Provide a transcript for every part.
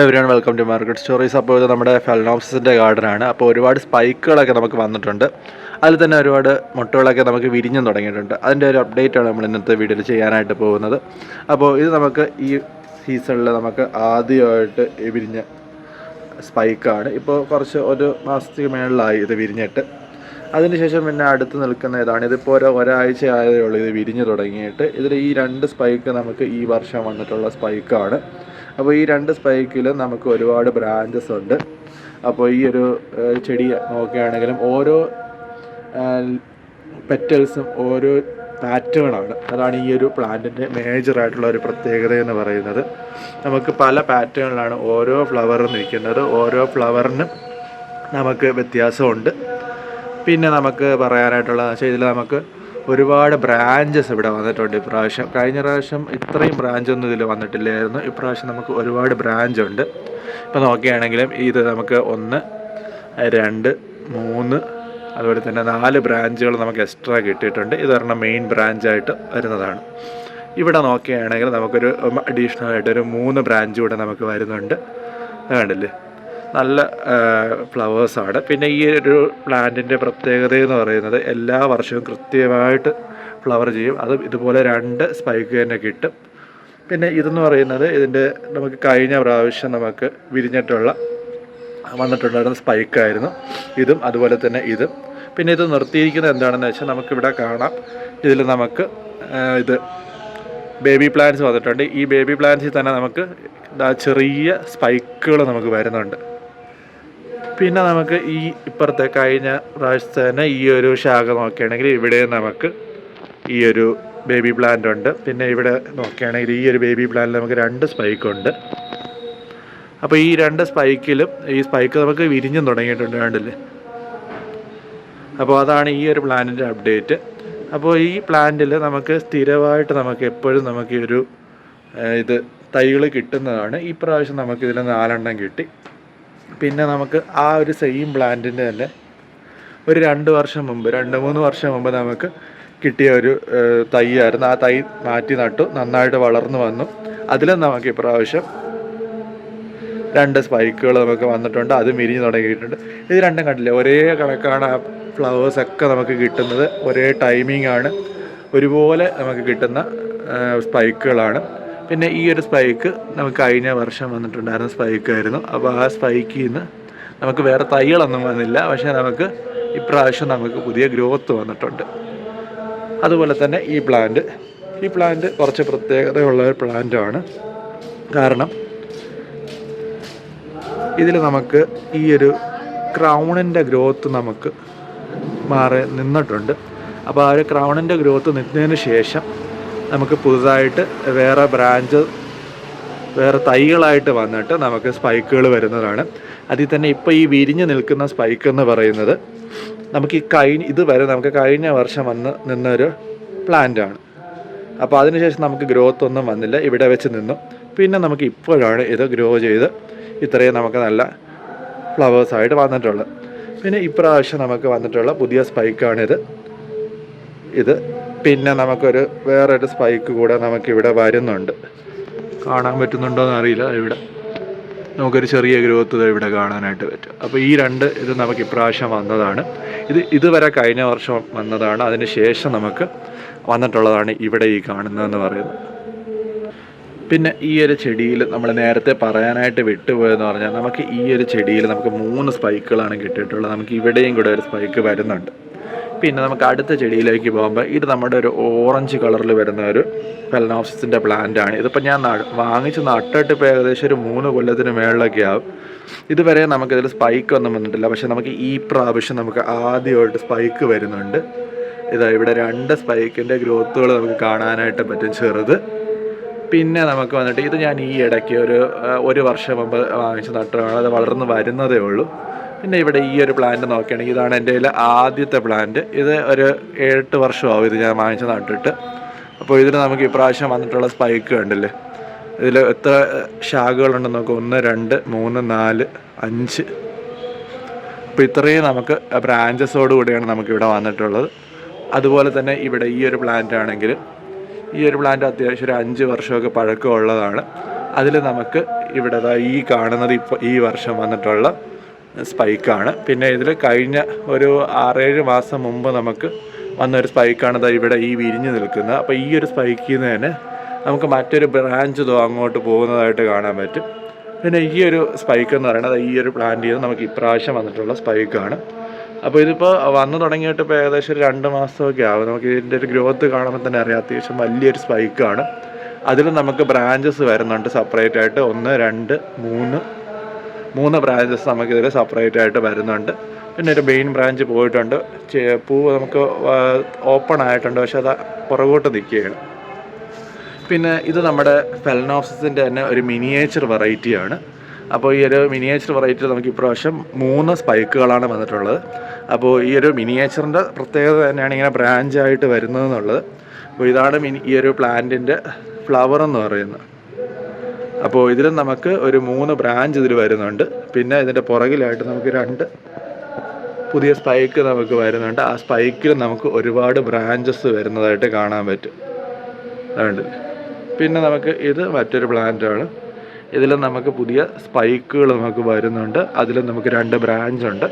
Everyone welcome to market stories അപ്പോൾ ഇത് നമ്മുടെ ഫെലനോപ്സിന്റെ ഗാർഡനാണ് അപ്പോൾ ഒരുപാട് സ്പൈക്കുകളൊക്കെ നമുക്ക് വന്നിട്ടുണ്ട്. അതിൽ തന്നെ ഒരുപാട് മുട്ടകളൊക്കെ നമുക്ക് വിരിഞ്ഞു തുടങ്ങിയിട്ടുണ്ട്. അതിന്റെ ഒരു അപ്ഡേറ്റാണ് നമ്മൾ ഇന്നത്തെ വീഡിയോയിൽ ചെയ്യാനായിട്ട് പോകുന്നത്. അപ്പോൾ ഇത് നമുക്ക് ഈ സീസണിൽ നമുക്ക് ആദ്യമായിട്ട് വിരിഞ്ഞ സ്പൈക്കാണ് ഇപ്പോൾ കുറച്ച് ഒരു മാസത്തിന് മേളിലായി ഇത് വിരിഞ്ഞിട്ട്. അതിനുശേഷം പിന്നെ അടുത്ത് നിൽക്കുന്ന ഇതാണ്. ഇതിപ്പോൾ ഒരു ഒരാഴ്ച ആയതേ ഉള്ളൂ ഇത് വിരിഞ്ഞു തുടങ്ങിയിട്ട്. ഇതിൽ ഈ രണ്ട് സ്പൈക്ക് നമുക്ക് ഈ വർഷം വന്നിട്ടുള്ള സ്പൈക്കാണ് അപ്പോൾ ഈ രണ്ട് സ്പൈക്കിൽ നമുക്ക് ഒരുപാട് ബ്രാഞ്ചസ് ഉണ്ട്. അപ്പോൾ ഈ ഒരു ചെടി നോക്കുകയാണെങ്കിലും ഓരോ പെറ്റൽസും ഓരോ പാറ്റേണാണ് അതാണ് ഈ ഒരു പ്ലാന്റിന്റെ മേജറായിട്ടുള്ള ഒരു പ്രത്യേകത എന്ന് പറയുന്നത്. നമുക്ക് പല പാറ്റേണിലാണ് ഓരോ ഫ്ലവറും നിൽക്കുന്നത്. ഓരോ ഫ്ലവറിനും നമുക്ക് വ്യത്യാസമുണ്ട്. പിന്നെ നമുക്ക് പറയാനായിട്ടുള്ള വെച്ചാൽ ഇതിൽ നമുക്ക് ഒരുപാട് ബ്രാഞ്ചസ് ഇവിടെ വന്നിട്ടുണ്ട്. ഇപ്രാവശ്യം കഴിഞ്ഞ പ്രാവശ്യം ഇത്രയും ബ്രാഞ്ച് ഒന്നും ഇതിൽ വന്നിട്ടില്ലായിരുന്നു. ഇപ്രാവശ്യം നമുക്ക് ഒരുപാട് ബ്രാഞ്ച് ഉണ്ട്. ഇപ്പോൾ നോക്കുകയാണെങ്കിലും ഇത് നമുക്ക് ഒന്ന് രണ്ട് മൂന്ന് അതുപോലെ തന്നെ നാല് ബ്രാഞ്ചുകൾ നമുക്ക് എക്സ്ട്രാ കിട്ടിയിട്ടുണ്ട്. ഇത് ഒരെണ്ണം മെയിൻ ബ്രാഞ്ചായിട്ട് വരുന്നതാണ്. ഇവിടെ നോക്കുകയാണെങ്കിൽ നമുക്കൊരു അഡീഷണൽ ആയിട്ട് ഒരു മൂന്ന് ബ്രാഞ്ച് കൂടെ നമുക്ക് വരുന്നുണ്ട്. കണ്ടില്ലേ? നല്ല ഫ്ലവേഴ്സാണ് പിന്നെ ഈ ഒരു പ്ലാന്റിന്റെ പ്രത്യേകത എന്ന് പറയുന്നത് എല്ലാ വർഷവും കൃത്യമായിട്ട് ഫ്ലവർ ചെയ്യും. അത് ഇതുപോലെ രണ്ട് സ്പൈക്ക് തന്നെ കിട്ടും. പിന്നെ ഇതെന്ന് പറയുന്നത് ഇതിന്റെ നമുക്ക് കഴിഞ്ഞ പ്രാവശ്യം നമുക്ക് വിരിഞ്ഞിട്ടുള്ള വന്നിട്ടുണ്ടായിരുന്ന സ്പൈക്കായിരുന്നു ഇതും അതുപോലെ തന്നെ ഇതും. പിന്നെ ഇത് നിർത്തിയിരിക്കുന്നത് എന്താണെന്ന് വെച്ചാൽ നമുക്കിവിടെ കാണാം. ഇതിൽ നമുക്ക് ഇത് ബേബി പ്ലാന്റ്സ് വന്നിട്ടുണ്ട്. ഈ ബേബി പ്ലാന്റ്സിൽ തന്നെ നമുക്ക് ചെറിയ സ്പൈക്കുകൾ നമുക്ക് വരുന്നുണ്ട്. പിന്നെ നമുക്ക് ഈ ഇപ്പുറത്തെ കഴിഞ്ഞ പ്രാവശ്യത്തെ തന്നെ ഈ ഒരു ശാഖ നോക്കുകയാണെങ്കിൽ ഇവിടെ നമുക്ക് ഈ ഒരു ബേബി പ്ലാന്റ് ഉണ്ട്. പിന്നെ ഇവിടെ നോക്കുകയാണെങ്കിൽ ഈ ഒരു ബേബി പ്ലാന്റിൽ നമുക്ക് രണ്ട് സ്പൈക്ക് ഉണ്ട്. അപ്പോൾ ഈ രണ്ട് സ്പൈക്കിലും ഈ സ്പൈക്ക് നമുക്ക് വിരിഞ്ഞും തുടങ്ങിയിട്ടുണ്ട് കണ്ടില്ലേ? അപ്പോൾ അതാണ് ഈ ഒരു പ്ലാനിന്റെ അപ്ഡേറ്റ് അപ്പോൾ ഈ പ്ലാന്റിൽ നമുക്ക് സ്ഥിരമായിട്ട് നമുക്ക് എപ്പോഴും നമുക്ക് ഈ ഒരു ഇത് തൈകൾ കിട്ടുന്നതാണ്. ഈ പ്രാവശ്യം നമുക്ക് ഇതിൽ നാലെണ്ണം കിട്ടി. പിന്നെ നമുക്ക് ആ ഒരു സെയിം പ്ലാന്റിന്റെ തന്നെ ഒരു രണ്ട് വർഷം മുമ്പ് രണ്ട് മൂന്ന് വർഷം മുമ്പ് നമുക്ക് കിട്ടിയ ഒരു തൈയായിരുന്നു. ആ തൈ മാറ്റി നട്ടു നന്നായിട്ട് വളർന്നു വന്നു. അതിലും നമുക്ക് ഇപ്രാവശ്യം രണ്ട് സ്പൈക്കുകൾ നമുക്ക് വന്നിട്ടുണ്ട്. അത് മിരിഞ്ഞ് തുടങ്ങിയിട്ടുണ്ട്. ഇത് രണ്ടും കണ്ടില്ല? ഒരേ കണക്കാണ് ആ ഫ്ലവേഴ്സ് ഒക്കെ നമുക്ക് കിട്ടുന്നത്. ഒരേ ടൈമിംഗ് ആണ്. ഒരുപോലെ നമുക്ക് കിട്ടുന്ന സ്പൈക്കുകളാണ് പിന്നെ ഈ ഒരു സ്പൈക്ക് നമുക്ക് കഴിഞ്ഞ വർഷം വന്നിട്ടുണ്ടായിരുന്ന സ്പൈക്കായിരുന്നു അപ്പോൾ ആ സ്പൈക്കിൽ നിന്ന് നമുക്ക് വേറെ തൈകളൊന്നും വന്നില്ല. പക്ഷേ നമുക്ക് ഇപ്രാവശ്യം നമുക്ക് പുതിയ ഗ്രോത്ത് വന്നിട്ടുണ്ട്. അതുപോലെ തന്നെ ഈ പ്ലാന്റ് ഈ പ്ലാന്റ് കുറച്ച് പ്രത്യേകതയുള്ള ഒരു പ്ലാന്റാണ് കാരണം ഇതിൽ നമുക്ക് ഈ ഒരു ക്രൗണിന്റെ ഗ്രോത്ത് നമുക്ക് മാറി നിന്നിട്ടുണ്ട്. അപ്പോൾ ആ ഒരു ക്രൗണിന്റെ ഗ്രോത്ത് നിന്നതിന് ശേഷം നമുക്ക് പുതുതായിട്ട് വേറെ ബ്രാഞ്ച് വേറെ തൈകളായിട്ട് വന്നിട്ട് നമുക്ക് സ്പൈക്കുകൾ വരുന്നതാണ്. അതിൽ തന്നെ ഇപ്പോൾ ഈ വിരിഞ്ഞ് നിൽക്കുന്ന സ്പൈക്ക് എന്ന് പറയുന്നത് നമുക്ക് ഈ കഴിഞ്ഞ ഇതുവരെ നമുക്ക് കഴിഞ്ഞ വർഷം വന്ന് നിന്നൊരു പ്ലാന്റ് ആണ്. അപ്പോൾ അതിനുശേഷം നമുക്ക് ഗ്രോത്ത് ഒന്നും വന്നില്ല ഇവിടെ വെച്ച് നിന്നു. പിന്നെ നമുക്ക് ഇപ്പോഴാണ് ഇത് ഗ്രോ ചെയ്ത് ഇത്രയും നമുക്ക് നല്ല ഫ്ലവേഴ്സായിട്ട് വന്നിട്ടുള്ളത്. പിന്നെ ഇപ്രാവശ്യം നമുക്ക് വന്നിട്ടുള്ള പുതിയ സ്പൈക്കാണിത് ഇത് പിന്നെ നമുക്കൊരു വേറൊരു സ്പൈക്ക് കൂടെ നമുക്കിവിടെ വരുന്നുണ്ട്. കാണാൻ പറ്റുന്നുണ്ടോ എന്നറിയില്ല ഇവിടെ. നമുക്കൊരു ചെറിയ ഗ്രോത്ത് ഇവിടെ കാണാനായിട്ട് പറ്റും. അപ്പോൾ ഈ രണ്ട് ഇത് നമുക്ക് ഇപ്രാവശ്യം വന്നതാണ്. ഇത് ഇതുവരെ കഴിഞ്ഞ വർഷം വന്നതാണ്. അതിന് ശേഷം നമുക്ക് വന്നിട്ടുള്ളതാണ് ഇവിടെ ഈ കാണുന്നതെന്ന് പറയുന്നത്. പിന്നെ ഈ ഒരു ചെടിയിൽ നമ്മൾ നേരത്തെ പറയാനായിട്ട് വിട്ടുപോയെന്ന് പറഞ്ഞാൽ നമുക്ക് ഈ ഒരു ചെടിയിൽ നമുക്ക് മൂന്ന് സ്പൈക്കുകളാണ് കിട്ടിയിട്ടുള്ളത്. നമുക്ക് ഇവിടെയും കൂടെ ഒരു സ്പൈക്ക് വരുന്നുണ്ട്. പിന്നെ നമുക്ക് അടുത്ത ചെടിയിലേക്ക് പോകുമ്പോൾ ഇത് നമ്മുടെ ഒരു ഓറഞ്ച് കളറിൽ വരുന്ന ഒരു ഫെലനോപ്സിന്റെ പ്ലാന്റ് ആണ്. ഇതിപ്പോൾ ഞാൻ വാങ്ങിച്ച് നട്ടിട്ട് ഇപ്പോൾ ഏകദേശം ഒരു മൂന്ന് കൊല്ലത്തിന് മേളിലൊക്കെ ആവും. ഇതുവരെ നമുക്കിതിൽ സ്പൈക്ക് ഒന്നും വന്നിട്ടില്ല. പക്ഷെ നമുക്ക് ഈ പ്രാവശ്യം നമുക്ക് ആദ്യമായിട്ട് സ്പൈക്ക് വരുന്നുണ്ട്. ഇതാ ഇവിടെ രണ്ട് സ്പൈക്കിന്റെ ഗ്രോത്തുകൾ നമുക്ക് കാണാനായിട്ട് പറ്റും ചെറുത്. പിന്നെ നമുക്ക് വന്നിട്ട് ഇത് ഞാൻ ഈ ഇടയ്ക്ക് ഒരു ഒരു വർഷം മുമ്പ് വാങ്ങിച്ച് നട്ടതാണ്. അത് വളർന്ന് വരുന്നതേ ഉള്ളൂ. പിന്നെ ഇവിടെ ഈ ഒരു പ്ലാന്റ് നോക്കുകയാണെങ്കിൽ ഇതാണ് എന്റെ കയ്യിൽ ആദ്യത്തെ പ്ലാന്റ് ഇത് ഒരു ഏഴെട്ട് വർഷമാവും ഇത് ഞാൻ വാങ്ങിച്ച് നട്ടിട്ട്. അപ്പോൾ ഇതിന് നമുക്ക് ഇപ്രാവശ്യം വന്നിട്ടുള്ള സ്പൈക്ക് കണ്ടില്ലേ? ഇതിൽ എത്ര ശാഖകളുണ്ടെന്ന് നോക്കുക ഒന്ന് രണ്ട് മൂന്ന് നാല് അഞ്ച്. അപ്പോൾ ഇത്രയും നമുക്ക് ബ്രാഞ്ചസോട് കൂടിയാണ് നമുക്ക് ഇവിടെ വന്നിട്ടുള്ളത്. അതുപോലെ തന്നെ ഇവിടെ ഈ ഒരു പ്ലാന്റ് ആണെങ്കിൽ ഈ ഒരു പ്ലാന്റ് അത്യാവശ്യം ഒരു അഞ്ച് വർഷമൊക്കെ പഴക്കമുള്ളതാണ്. അതിൽ നമുക്ക് ഇവിടെ ഈ കാണുന്നത് ഇപ്പോൾ ഈ വർഷം വന്നിട്ടുള്ള സ്പൈക്കാണ് പിന്നെ ഇതിൽ കഴിഞ്ഞ ഒരു ആറേഴ് മാസം മുമ്പ് നമുക്ക് വന്നൊരു സ്പൈക്കാണ് ഇവിടെ ഈ വിരിഞ്ഞ് നിൽക്കുന്നത്. അപ്പോൾ ഈ ഒരു സ്പൈക്കിൽ നിന്ന് തന്നെ നമുക്ക് മറ്റൊരു ബ്രാഞ്ച് തോ അങ്ങോട്ട് പോകുന്നതായിട്ട് കാണാൻ പറ്റും. പിന്നെ ഈ ഒരു സ്പൈക്ക് എന്ന് പറയുന്നത് ഈ ഒരു പ്ലാന്റ് ചെയ്ത് നമുക്ക് ഇപ്രാവശ്യം വന്നിട്ടുള്ള സ്പൈക്കാണ് അപ്പോൾ ഇതിപ്പോൾ വന്നു തുടങ്ങിയിട്ട് ഇപ്പോൾ ഏകദേശം ഒരു രണ്ട് മാസമൊക്കെ ആവും. നമുക്ക് ഇതിന്റെ ഒരു ഗ്രോത്ത് കാണുമ്പോൾ തന്നെ അറിയാം അത്യാവശ്യം വലിയൊരു സ്പൈക്കാണ് അതിൽ നമുക്ക് ബ്രാഞ്ചസ് വരുന്നുണ്ട് സെപ്പറേറ്റ് ആയിട്ട്. ഒന്ന് രണ്ട് മൂന്ന് മൂന്ന് ബ്രാഞ്ചസ് നമുക്കിതിൽ സെപ്പറേറ്റ് ആയിട്ട് വരുന്നുണ്ട്. പിന്നെ ഒരു മെയിൻ ബ്രാഞ്ച് പോയിട്ടുണ്ട്. പൂവ് നമുക്ക് ഓപ്പൺ ആയിട്ടുണ്ട്. പക്ഷെ അത് പുറകോട്ട് നിൽക്കുകയാണ് പിന്നെ ഇത് നമ്മുടെ ഫെലനോപ്സിന്റെ തന്നെ ഒരു മിനിയേച്ചർ വെറൈറ്റിയാണ് അപ്പോൾ ഈ ഒരു മിനിയേച്ചർ വെറൈറ്റി നമുക്ക് ഇപ്രാവശ്യം മൂന്ന് സ്പൈക്കുകളാണ് വന്നിട്ടുള്ളത്. അപ്പോൾ ഈ ഒരു മിനിയേച്ചറിന്റെ പ്രത്യേകത തന്നെയാണ് ഇങ്ങനെ ബ്രാഞ്ചായിട്ട് വരുന്നത് എന്നുള്ളത്. അപ്പോൾ ഇതാണ് മിനി ഈ ഒരു പ്ലാന്റിന്റെ ഫ്ലവർ എന്ന് പറയുന്നത്. അപ്പോൾ ഇതിൽ നമുക്ക് ഒരു മൂന്ന് ബ്രാഞ്ച് ഇതിൽ വരുന്നുണ്ട്. പിന്നെ ഇതിന്റെ പുറകിലായിട്ട് നമുക്ക് രണ്ട് പുതിയ സ്പൈക്ക് നമുക്ക് വരുന്നുണ്ട്. ആ സ്പൈക്കിൽ നമുക്ക് ഒരുപാട് ബ്രാഞ്ചസ് വരുന്നതായിട്ട് കാണാൻ പറ്റും. അതുകൊണ്ട് പിന്നെ നമുക്ക് ഇത് മറ്റൊരു പ്ലാന്റാണ് ഇതിൽ നമുക്ക് പുതിയ സ്പൈക്കുകൾ നമുക്ക് വരുന്നുണ്ട്. അതിൽ നമുക്ക് രണ്ട് ബ്രാഞ്ച് ഉണ്ട്.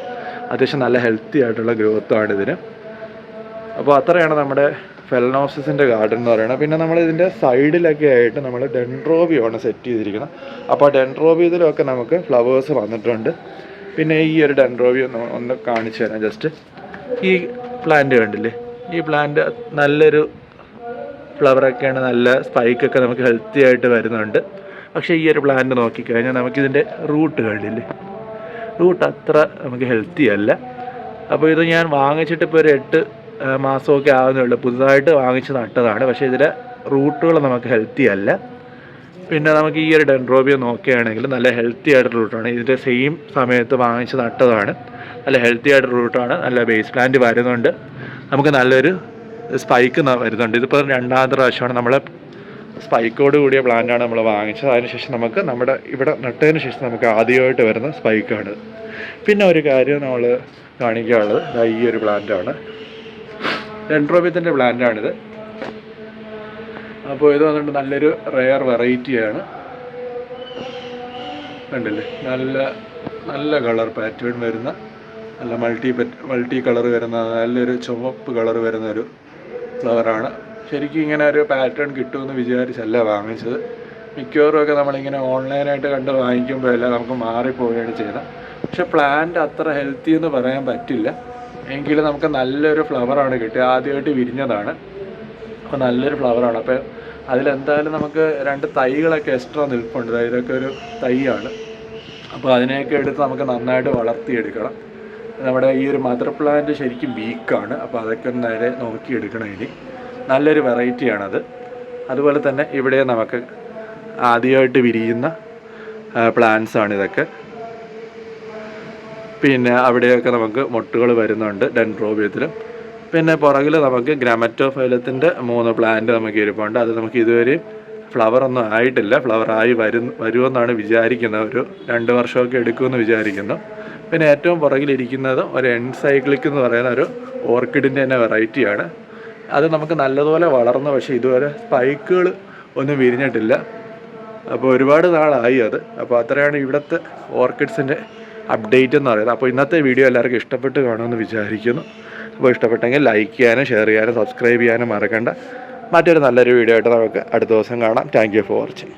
അത്യാവശ്യം നല്ല ഹെൽത്തി ആയിട്ടുള്ള ഗ്രോത്താണ് ഇതിന്. അപ്പോൾ അത്രയാണ് നമ്മുടെ ഫെലനോസിസിന്റെ ഗാർഡൻ എന്ന് പറയുന്നത്. പിന്നെ നമ്മൾ ഇതിന്റെ സൈഡിലൊക്കെ ആയിട്ട് നമ്മൾ ഡെൻഡ്രോബിയാണ് സെറ്റ് ചെയ്തിരിക്കുന്നത്. അപ്പോൾ ഡെൻഡ്രോബിയതിലൊക്കെ നമുക്ക് ഫ്ലവേഴ്സ് വന്നിട്ടുണ്ട്. പിന്നെ ഈ ഒരു ഡെൻഡ്രോബി ഒന്ന് ഒന്ന് കാണിച്ചു തരാം ജസ്റ്റ് ഈ പ്ലാന്റ് കണ്ടില്ലേ? ഈ പ്ലാന്റ് നല്ലൊരു ഫ്ലവറൊക്കെയാണ് നല്ല സ്പൈക്കൊക്കെ നമുക്ക് ഹെൽത്തി ആയിട്ട് വരുന്നുണ്ട്. പക്ഷേ ഈ ഒരു പ്ലാന്റ് നോക്കിക്കഴിഞ്ഞാൽ നമുക്കിതിന്റെ റൂട്ട് കണ്ടില്ലേ? റൂട്ട് അത്ര നമുക്ക് ഹെൽത്തി അല്ല. അപ്പോൾ ഇത് ഞാൻ വാങ്ങിച്ചിട്ട് ഇപ്പോൾ ഒരു എട്ട് മാസമൊക്കെ ആകുന്നേ ഉള്ളൂ പുതുതായിട്ട് വാങ്ങിച്ച് നട്ടതാണ്. പക്ഷേ ഇതിലെ റൂട്ടുകൾ നമുക്ക് ഹെൽത്തി അല്ല. പിന്നെ നമുക്ക് ഈ ഒരു ഡെൻഡ്രോബിയ നോക്കുകയാണെങ്കിൽ നല്ല ഹെൽത്തി ആയിട്ടുള്ള റൂട്ടാണ്. ഇതിന്റെ സെയിം സമയത്ത് വാങ്ങിച്ച് നട്ടതാണ്. നല്ല ഹെൽത്തി ആയിട്ടുള്ള റൂട്ടാണ്. നല്ല ബേസ് പ്ലാന്റ് വരുന്നുണ്ട്. നമുക്ക് നല്ലൊരു സ്പൈക്ക് വരുന്നുണ്ട്. ഇതിപ്പോൾ രണ്ടാമത്തെ പ്രാവശ്യമാണ് നമ്മൾ സ്പൈക്കോട് കൂടിയ പ്ലാന്റാണ് നമ്മൾ വാങ്ങിച്ചത്. അതിനുശേഷം നമുക്ക് നമ്മുടെ ഇവിടെ നട്ടതിന് ശേഷം നമുക്ക് ആദ്യമായിട്ട് വരുന്ന സ്പൈക്കാണ് പിന്നെ ഒരു കാര്യം നമ്മൾ കാണിക്കാനുള്ളത്. ഈ ഒരു പ്ലാന്റാണ് ഡെൻഡ്രോബിയത്തിന്റെ പ്ലാന്റാണിത് അപ്പോൾ ഇത് വന്നിട്ട് നല്ലൊരു റെയർ വെറൈറ്റിയാണ് കണ്ടില്ലേ? നല്ല നല്ല കളർ പാറ്റേൺ വരുന്ന നല്ല മൾട്ടി മൾട്ടി കളർ വരുന്ന നല്ലൊരു ചുവപ്പ് കളർ വരുന്ന ഒരു ഫ്ലവറാണ് ശരിക്കും ഇങ്ങനെ ഒരു പാറ്റേൺ കിട്ടുമെന്ന് വിചാരിച്ചല്ല വാങ്ങിച്ചത്. മിക്കവാറും ഒക്കെ നമ്മളിങ്ങനെ ഓൺലൈനായിട്ട് കണ്ട് വാങ്ങിക്കുമ്പോഴല്ല നമുക്ക് മാറിപ്പോവുകയാണ് ചെയ്യുന്നത് പക്ഷെ പ്ലാന്റ് അത്ര ഹെൽത്തി എന്ന് പറയാൻ പറ്റില്ല. എങ്കിലും നമുക്ക് നല്ലൊരു ഫ്ലവറാണ് കിട്ടിയത് ആദ്യമായിട്ട് വിരിഞ്ഞതാണ്. അപ്പോൾ നല്ലൊരു ഫ്ലവറാണ് അപ്പോൾ അതിലെന്തായാലും നമുക്ക് രണ്ട് തൈകളൊക്കെ എക്സ്ട്രാ നിൽപ്പുണ്ട്. ഇതൊക്കെ ഒരു തൈയാണ്. അപ്പോൾ അതിനെയൊക്കെ എടുത്ത് നമുക്ക് നന്നായിട്ട് വളർത്തിയെടുക്കണം. നമ്മുടെ ഈ ഒരു മദർ പ്ലാന്റ് ശരിക്കും വീക്കാണ് അപ്പോൾ അതൊക്കെ നേരെ നോക്കിയെടുക്കണം ഇനി. നല്ലൊരു വെറൈറ്റിയാണത് അതുപോലെ തന്നെ ഇവിടെ നമുക്ക് ആദ്യമായിട്ട് വിരിയുന്ന പ്ലാന്റ്സാണ് ഇതൊക്കെ. പിന്നെ അവിടെയൊക്കെ നമുക്ക് മൊട്ടുകൾ വരുന്നുണ്ട് ഡെൻട്രോബിയത്തിൽ പിന്നെ പുറകിൽ നമുക്ക് ഗ്രാമറ്റോഫൈലത്തിന്റെ മൂന്ന് പ്ലാന്റ് നമുക്ക് ഇരിപ്പുണ്ട്. അത് നമുക്ക് ഇതുവരെയും ഫ്ലവർ ഒന്നും ആയിട്ടില്ല. ഫ്ലവർ ആയി വരും വരുമെന്നാണ് വിചാരിക്കുന്നത്. ഒരു രണ്ട് വർഷമൊക്കെ എടുക്കുമെന്ന് വിചാരിക്കുന്നു. പിന്നെ ഏറ്റവും പുറകിലിരിക്കുന്നത് ഒരു എൻസൈക്ലിക് എന്ന് പറയുന്ന ഒരു ഓർക്കിഡിന്റെ തന്നെ വെറൈറ്റിയാണ് അത് നമുക്ക് നല്ലതുപോലെ വളർന്നു. പക്ഷേ ഇതുവരെ സ്പൈക്കുകൾ ഒന്നും വിരിഞ്ഞിട്ടില്ല. അപ്പോൾ ഒരുപാട് നാളായി അത്. അപ്പോൾ അത്രയാണ് ഇവിടുത്തെ ഓർക്കിഡ്സിന്റെ അപ്ഡേറ്റ് എന്ന് പറയുന്നത്. അപ്പോൾ ഇന്നത്തെ വീഡിയോ എല്ലാവർക്കും ഇഷ്ടപ്പെട്ട് കാണുമെന്ന് വിചാരിക്കുന്നു. അപ്പോൾ ഇഷ്ടപ്പെട്ടെങ്കിൽ ലൈക്ക് ചെയ്യാനും ഷെയർ ചെയ്യാനും സബ്സ്ക്രൈബ് ചെയ്യാനും മറക്കണ്ട. മറ്റൊരു നല്ലൊരു വീഡിയോ ആയിട്ട് നമുക്ക് അടുത്ത ദിവസം കാണാം. Thank you for watching